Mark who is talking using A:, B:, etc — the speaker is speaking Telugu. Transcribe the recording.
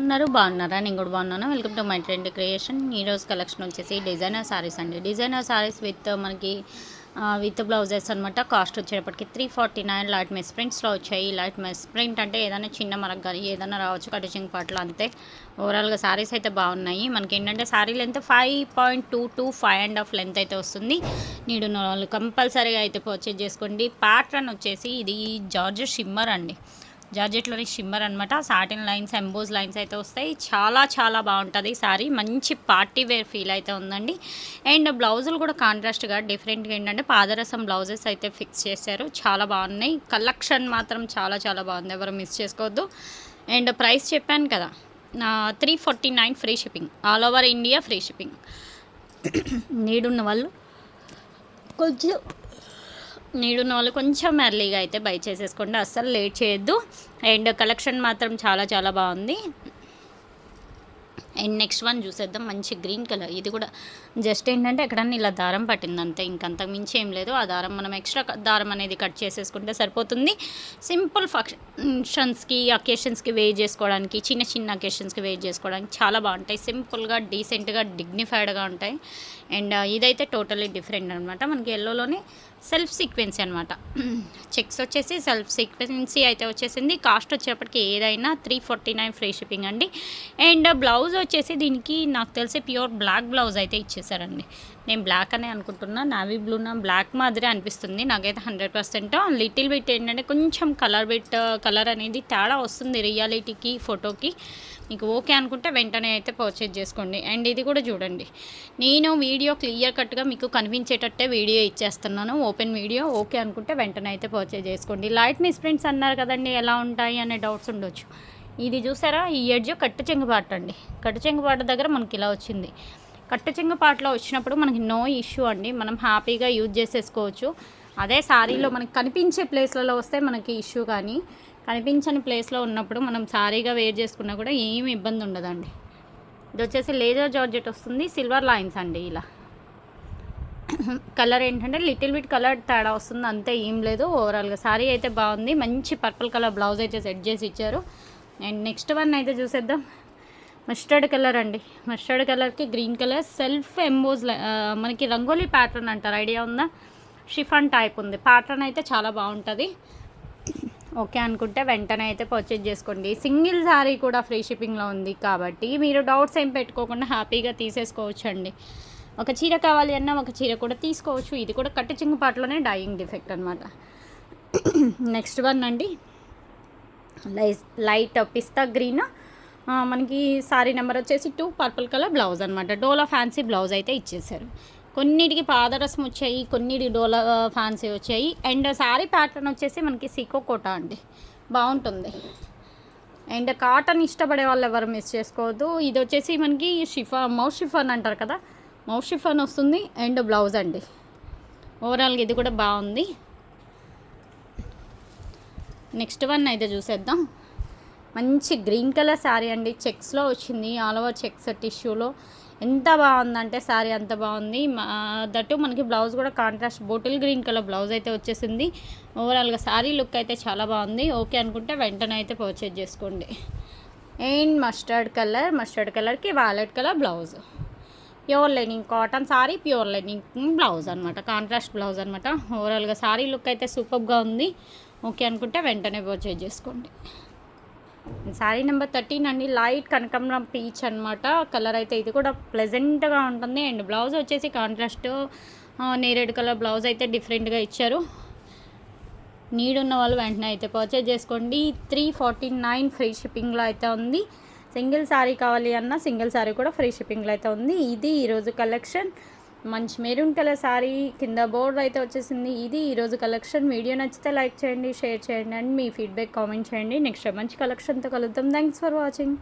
A: ఉన్నారు బాగున్నారా? నేను కూడా బాగున్నాను. Welcome to my trend creation ఈరోజు కలెక్షన్ వచ్చేసి డిజైనర్ సారీస్ అండి. డిజైనర్ సారీస్ విత్ మనకి విత్ బ్లౌజెస్ అనమాట కాస్ట్ వచ్చేటప్పటికి three forty nine light mesh ప్రింట్స్లో వచ్చాయి. లైట్ మెస్ ప్రింట్ అంటే ఏదైనా చిన్న మనకు కానీ ఏదైనా రావచ్చు కటిచింగ్ పాటలు అంతే. ఓవరాల్గా సారీస్ అయితే బాగున్నాయి. మనకి ఏంటంటే sari length five point two two five and half length అయితే వస్తుంది. నీడు వాళ్ళు కంపల్సరీగా అయితే పర్చేజ్ చేసుకోండి. ప్యాటర్న్ వచ్చేసి ఇది జార్జ్ షిమ్మర్ అండి. జార్జెట్లోని షిమ్మర్ అనమాట సాటిన్ లైన్స్ ఎంబోజ్ లైన్స్ అయితే వస్తాయి. చాలా చాలా బాగుంటుంది సారీ. మంచి పార్టీ వేర్ ఫీల్ అయితే ఉందండి. అండ్ బ్లౌజులు కూడా కాంట్రాస్ట్గా డిఫరెంట్గా ఏంటంటే పాదరసం బ్లౌజెస్ అయితే ఫిక్స్ చేశారు. చాలా బాగున్నాయి. కలెక్షన్ మాత్రం చాలా చాలా బాగుంది. ఎవరు మిస్ చేసుకోవద్దు. అండ్ ప్రైస్ చెప్పాను కదా. Three forty nine free shipping. All over India free shipping. నీడున్న వాళ్ళు. కొంచెం నీడున్న వాళ్ళు కొంచెం ఎర్లీగా అయితే బై చేసేసుకోండి. అస్సలు లేట్ చేయొద్దు. అండ్ కలెక్షన్ మాత్రం చాలా చాలా బాగుంది. అండ్ నెక్స్ట్ వన్ చూసేద్దాం. మంచి గ్రీన్ కలర్. ఇది కూడా జస్ట్ ఏంటంటే ఎక్కడన్నా ఇలా దారం పట్టింది అంతే ఇంకంతకు మించి ఏం లేదు. ఆ దారం మనం ఎక్స్ట్రా దారం అనేది కట్ చేసేసుకుంటే సరిపోతుంది. సింపుల్ ఫంక్షన్స్కి అకేషన్స్కి వేయి చేసుకోవడానికి చిన్న చిన్న అకేషన్స్కి వేర్ చేసుకోవడానికి చాలా బాగుంటాయి. సింపుల్గా డీసెంట్గా డిగ్నిఫైడ్గా ఉంటాయి. అండ్ ఇదైతే టోటలీ డిఫరెంట్ అనమాట మనకి ఎల్లోలోనే సెల్ఫ్ సీక్వెన్సీ అనమాట చెక్స్ వచ్చేసి సెల్ఫ్ సీక్వెన్సీ అయితే వచ్చేసింది. కాస్ట్ వచ్చేప్పటికి ఏదైనా three forty nine free shipping అండి. అండ్ బ్లౌజ్ వచ్చేసి దీనికి నాకు తెలిసి ప్యూర్ బ్లాక్ బ్లౌజ్ అయితే ఇచ్చేసారండి. నేను బ్లాక్ అనే అనుకుంటున్నా. నావీ బ్లూనా బ్లాక్ మాదిరి అనిపిస్తుంది. నాకైతే హండ్రెడ్ పర్సెంట్. లిటిల్ బిట్ ఏంటంటే కొంచెం కలర్ బిట్ కలర్ అనేది తేడా వస్తుంది రియాలిటీకి ఫోటోకి. మీకు ఓకే అనుకుంటే వెంటనే అయితే పర్చేజ్ చేసుకోండి. అండ్ ఇది కూడా చూడండి. నేను వీడియో క్లియర్ కట్గా మీకు కనిపించేటట్టే వీడియో ఇచ్చేస్తున్నాను. ఓపెన్ వీడియో ఓకే అనుకుంటే వెంటనే అయితే పర్చేజ్ చేసుకోండి. లైట్ మిస్ ప్రింట్స్ అన్నారు కదండి ఎలా ఉంటాయి అనే డౌట్స్ ఉండొచ్చు. ఇది చూసారా? ఈ ఎడ్జ్ కట్టు చెంగుపాట అండి. కట్టు చెంగుపాట దగ్గర మనకి ఇలా వచ్చింది. కట్టు చెంగుపాటలో వచ్చినప్పుడు మనకి నో ఇష్యూ అండి. మనం హ్యాపీగా యూజ్ చేసేసుకోవచ్చు. అదే శారీలో మనకి కనిపించే ప్లేస్లలో వస్తే మనకి ఇష్యూ కానీ కనిపించని ప్లేస్లో ఉన్నప్పుడు మనం సారీగా వేర్ చేసుకున్నా కూడా ఏమి ఇబ్బంది ఉండదండి. ఇది వచ్చేసి లేజర్ జార్జెట్ వస్తుంది. సిల్వర్ లైన్స్ అండి ఇలా. కలర్ ఏంటంటే లిటిల్ బిట్ కలర్ తేడా వస్తుంది అంతే ఏం లేదు ఓవరాల్గా సారీ అయితే బాగుంది మంచి పర్పుల్ కలర్ బ్లౌజ్ అయితే సెట్ చేసి ఇచ్చారు. అండ్ నెక్స్ట్ వన్ అయితే చూసేద్దాం. మస్టర్డ్ కలర్ అండి. మస్టర్డ్ కలర్కి గ్రీన్ కలర్ సెల్ఫ్ ఎంబోజ్ మనకి రంగోలీ ప్యాటర్న్ అంటారు ఐడియా ఉందా? షిఫాన్ టైప్ ఉంది. ప్యాటర్న్ అయితే చాలా బాగుంటుంది. ఓకే అనుకుంటే వెంటనే అయితే పర్చేజ్ చేసుకోండి. సింగిల్ శారీ కూడా ఫ్రీ షిప్పింగ్లో ఉంది కాబట్టి మీరు డౌట్స్ ఏం పెట్టుకోకుండా హ్యాపీగా తీసేసుకోవచ్చు అండి ఒక చీర కావాలి అన్నా ఒక చీర కూడా తీసుకోవచ్చు. ఇది కూడా కట్టు చింగుపాట్లోనే డైయింగ్ డిఫెక్ట్ అనమాట నెక్స్ట్ వన్ అండి. లైట్ లైట్ పిస్తా గ్రీన్ మనకి సారీ నెంబర్ వచ్చేసి టూ పర్పుల్ కలర్ బ్లౌజ్ అనమాట డోలా ఫ్యాన్సీ బ్లౌజ్ అయితే ఇచ్చేసారు కొన్నిటికి పాదరసం వచ్చాయి కొన్నిటి డోలా ఫ్యాన్సీ వచ్చాయి. అండ్ శారీ ప్యాటర్న్ వచ్చేసి మనకి సికో కోట అండి. బాగుంటుంది. అండ్ కాటన్ ఇష్టపడే వాళ్ళు ఎవరు మిస్ చేసుకోవద్దు. ఇది వచ్చేసి మనకి షిఫా మౌస్ షిఫాన్ అంటారు కదా. మౌస్ షిఫాన్ వస్తుంది అండ్ బ్లౌజ్ అండి. ఓవరాల్గా ఇది కూడా బాగుంది. నెక్స్ట్ వన్ అయితే చూసేద్దాం. మంచి గ్రీన్ కలర్ శారీ అండి. చెక్స్లో వచ్చింది. ఆల్ ఓవర్ చెక్స్ టిష్యూలో ఎంత బాగుందంటే శారీ అంత బాగుంది. దట్టు మనకి బ్లౌజ్ కూడా contrast bottle green colour blouse అయితే వచ్చేసింది. ఓవరాల్గా శారీ లుక్ అయితే చాలా బాగుంది. ఓకే అనుకుంటే వెంటనే అయితే పర్చేజ్ చేసుకోండి. అండ్ మస్టర్డ్ కలర్ మస్టర్డ్ కలర్కి violet colour blouse. Pure linen cotton sari pure linen blouse అనమాట కాంట్రాస్ట్ బ్లౌజ్ అనమాట ఓవరాల్గా సారీ లుక్ అయితే సూపర్గా ఉంది. ఓకే అనుకుంటే వెంటనే పర్చేజ్ చేసుకోండి. శారీ నెంబర్ థర్టీన్ అండి లైట్ కనకంబరం పీచ్ అనమాట కలర్ అయితే ఇది కూడా ప్లెజెంట్గా ఉంటుంది. అండ్ బ్లౌజ్ వచ్చేసి కాంట్రాస్ట్ నేరేడు కలర్ బ్లౌజ్ అయితే డిఫరెంట్గా ఇచ్చారు. నీడ్ ఉన్న వాళ్ళు వెంటనే అయితే పర్చేజ్ చేసుకోండి. త్రీ ఫార్టీ నైన్ ఫ్రీ షిప్పింగ్లో అయితే ఉంది. సింగిల్ శారీ కావాలి అన్న సింగిల్ శారీ కూడా ఫ్రీ షిప్పింగ్లో అయితే ఉంది. ఇది ఈరోజు కలెక్షన్. మంచి మెరూన్ కలర్ శారీ కింద బోర్డర్ అయితే వచ్చేసింది. ఇది ఈరోజు కలెక్షన్. వీడియో నచ్చితే లైక్ చేయండి షేర్ చేయండి అండ్ మీ ఫీడ్బ్యాక్ కామెంట్ చేయండి. నెక్స్ట్ మంచి కలెక్షన్తో కలుద్దాం. Thanks for watching.